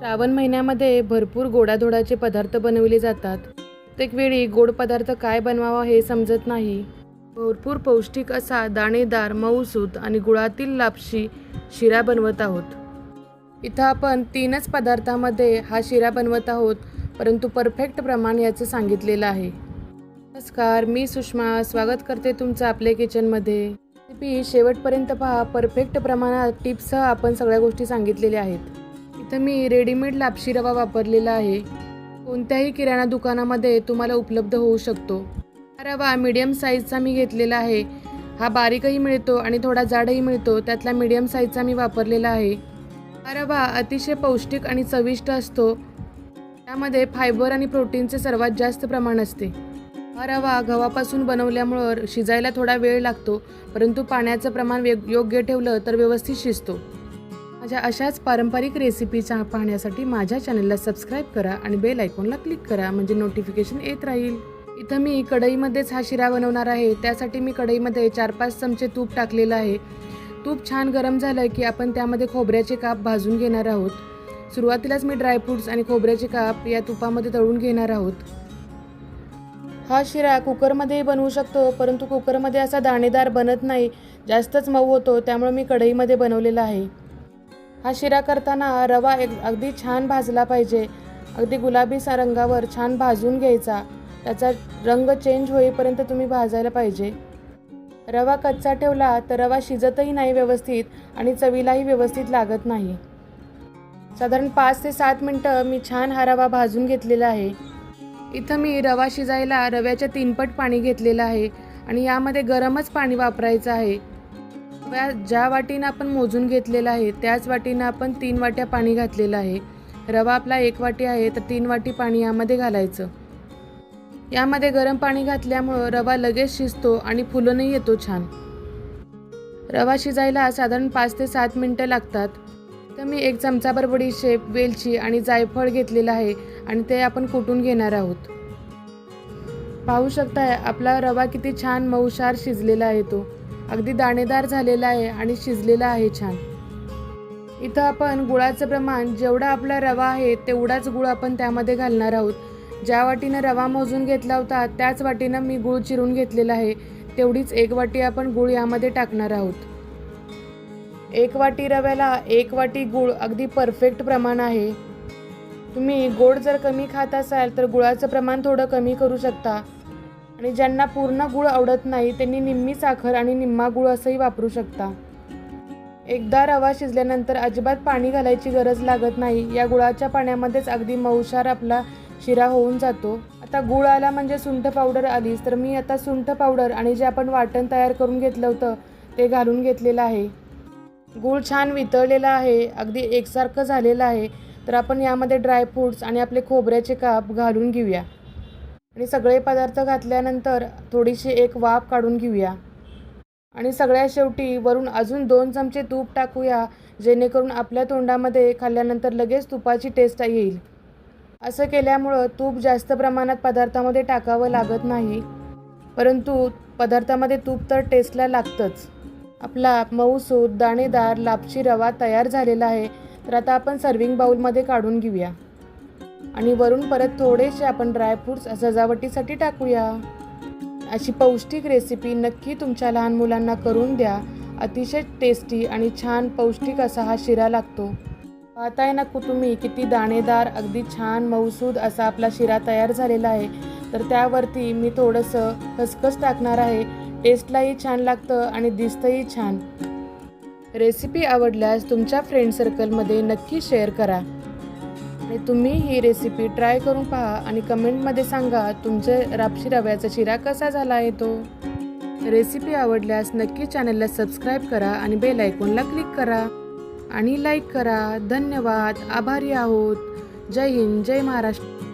श्रावण महिन्यामध्ये भरपूर गोडाधोडाचे पदार्थ बनवले जातात. प्रत्येक वेळी गोड पदार्थ काय बनवावा हे समजत नाही. भरपूर पौष्टिक असा दाणेदार मऊसूत आणि गुळातील लापशी शिरा बनवत आहोत. इथं आपण तीनच पदार्थामध्ये हा शिरा बनवत आहोत परंतु परफेक्ट प्रमाण याचं सांगितलेलं आहे. नमस्कार मी सुषमा. स्वागत करते तुमचं आपल्या किचनमध्ये. रेसिपी शेवटपर्यंत पहा. परफेक्ट प्रमाणात टिप्ससह आपण सगळ्या गोष्टी सांगितलेल्या आहेत. इथं मी रेडीमेड लापशी रवा वापरलेला आहे. कोणत्याही किराणा दुकानामध्ये तुम्हाला उपलब्ध होऊ शकतो. हा रवा मीडियम साईजचा मी घेतलेला आहे. हा बारीकही मिळतो आणि थोडा जाडही मिळतो. त्यातला मीडियम साईजचा मी वापरलेला आहे. हा रवा अतिशय पौष्टिक आणि चविष्ट असतो. त्यामध्ये फायबर आणि प्रोटीनचे सर्वात जास्त प्रमाण असते. हा रवा गव्हापासून बनवल्यामुळं शिजायला थोडा वेळ लागतो. परंतु पाण्याचं प्रमाण वेग योग्य ठेवलं तर व्यवस्थित शिजतो. माझ्या अशाच पारंपरिक रेसिपीच्या पाहण्यासाठी माझ्या चॅनलला सबस्क्राईब करा आणि बेल आयकॉनला क्लिक करा म्हणजे नोटिफिकेशन येत राहील. इथं मी कढईमध्येच हा शिरा बनवणार आहे. त्यासाठी मी कढईमध्ये चार पाच चमचे तूप टाकलेलं आहे. तूप छान गरम झालं की आपण त्यामध्ये खोबऱ्याचे काप भाजून घेणार आहोत. सुरुवातीलाच मी ड्रायफ्रूट्स आणि खोबऱ्याचे काप या तुपामध्ये तळून घेणार आहोत. हा शिरा कुकरमध्येही बनवू शकतो परंतु कुकरमध्ये असा दाणेदार बनत नाही. जास्तच मऊ होतो त्यामुळे मी कढईमध्ये बनवलेला आहे. हा शिरा करताना रवा एक अगदी छान भाजला पाहिजे. अगदी गुलाबी सा रंगावर छान भाजून घ्यायचा. त्याचा रंग चेंज होईपर्यंत तुम्ही भाजायला पाहिजे. रवा कच्चा ठेवला तर रवा शिजतही नाही व्यवस्थित आणि चवीलाही व्यवस्थित लागत नाही. साधारण पाच ते सात मिनटं मी छान हा रवा भाजून घेतलेला आहे. इथं मी रवा शिजायला रव्याच्या तीनपट पाणी घेतलेलं आहे आणि यामध्ये गरमच पाणी वापरायचं आहे. ज्या वाटीनं आपण मोजून घेतलेलं आहे त्याच वाटीनं आपण तीन वाट्या पाणी घातलेलं आहे. रवा आपला एक वाटी आहे तर तीन वाटी पाणी यामध्ये घालायचं. यामध्ये गरम पाणी घातल्यामुळं रवा लगेच शिजतो आणि फुलूनही येतो छान. रवा शिजायला साधारण पाच ते सात मिनटं लागतात. तर मी एक चमचाभर बडीशेप वेलची आणि जायफळ घेतलेलं आहे आणि ते आपण कुटून घेणार आहोत. पाहू शकताय आपला रवा किती छान मऊशार शिजलेला आहे तो. अगदी दाणेदार झालेला आहे आणि शिजलेला आहे छान. इथं आपण गुळाचं प्रमाण जेवढा आपला रवा आहे तेवढाच गुळ आपण त्यामध्ये घालणार आहोत. ज्या वाटीनं रवा मोजून घेतला होता त्याच वाटीनं मी गुळ चिरून घेतलेला आहे. तेवढीच एक वाटी आपण गुळ यामध्ये टाकणार आहोत. एक वाटी रव्याला एक वाटी गुळ अगदी परफेक्ट प्रमाण आहे. तुम्ही गोड जर कमी खात असाल तर गुळाचं प्रमाण थोडं कमी करू शकता. आणि ज्यांना पूर्ण गुळ आवडत नाही त्यांनी निम्मी साखर आणि निम्मा गुळ असंही वापरू शकता. एकदा रवा शिजल्यानंतर अजिबात पाणी घालायची गरज लागत नाही. या गुळाच्या पाण्यामध्येच अगदी मऊशार आपला शिरा होऊन जातो. आता गुळ आला म्हणजे सुंठ पावडर आलीच तर मी आता सुंठ पावडर आणि जे आपण वाटण तयार करून घेतलं होतं ते घालून घेतलेलं आहे. गूळ छान वितळलेला आहे अगदी एकसारखं झालेलं आहे. तर आपण यामध्ये ड्रायफ्रूट्स आणि आपले खोबऱ्याचे काप घालून घेऊया. आणि सगळे पदार्थ घातल्यानंतर थोडीशी एक वाफ काढून घेऊया. आणि सगळ्या शेवटी वरून अजून दोन चमचे तूप टाकूया जेणेकरून आपल्या तोंडामध्ये खाल्ल्यानंतर लगेच तुपाची टेस्ट येईल. असं केल्यामुळं तूप जास्त प्रमाणात पदार्थामध्ये टाकावं लागत नाही परंतु पदार्थामध्ये तूप तर टेस्टला लागतंच. आपला मऊसूत दाणेदार लापशी रवा तयार झालेला आहे तर आता आपण सर्विंग बाउलमध्ये काढून घेऊया. आणि वरून परत थोडेसे आपण ड्रायफ्रूट्स सजावटीसाठी टाकूया. अशी पौष्टिक रेसिपी नक्की तुमच्या लहान मुलांना करून द्या. अतिशय टेस्टी आणि छान पौष्टिक असा हा शिरा लागतो. पाहताय ना तुम्ही किती दाणेदार अगदी छान मऊसूद असा आपला शिरा तयार झालेला आहे. तर त्यावरती मी थोडंसं खसखस टाकणार आहे. टेस्टलाही छान लागतं आणि दिसतंही छान. रेसिपी आवडल्यास तुमच्या फ्रेंड सर्कलमध्ये नक्की शेअर करा. आणि तुम्ही ही रेसिपी ट्राय करून पहा आणि कमेंटमध्ये सांगा तुमचे रापशी रव्याचा शिरा कसा झाला आहे तो. रेसिपी आवडल्यास नक्की चॅनलला सबस्क्राईब करा आणि बेल आयकॉनला क्लिक करा. आणि लाईक करा. धन्यवाद. आभारी आहोत. जय हिंद. जय महाराष्ट्र.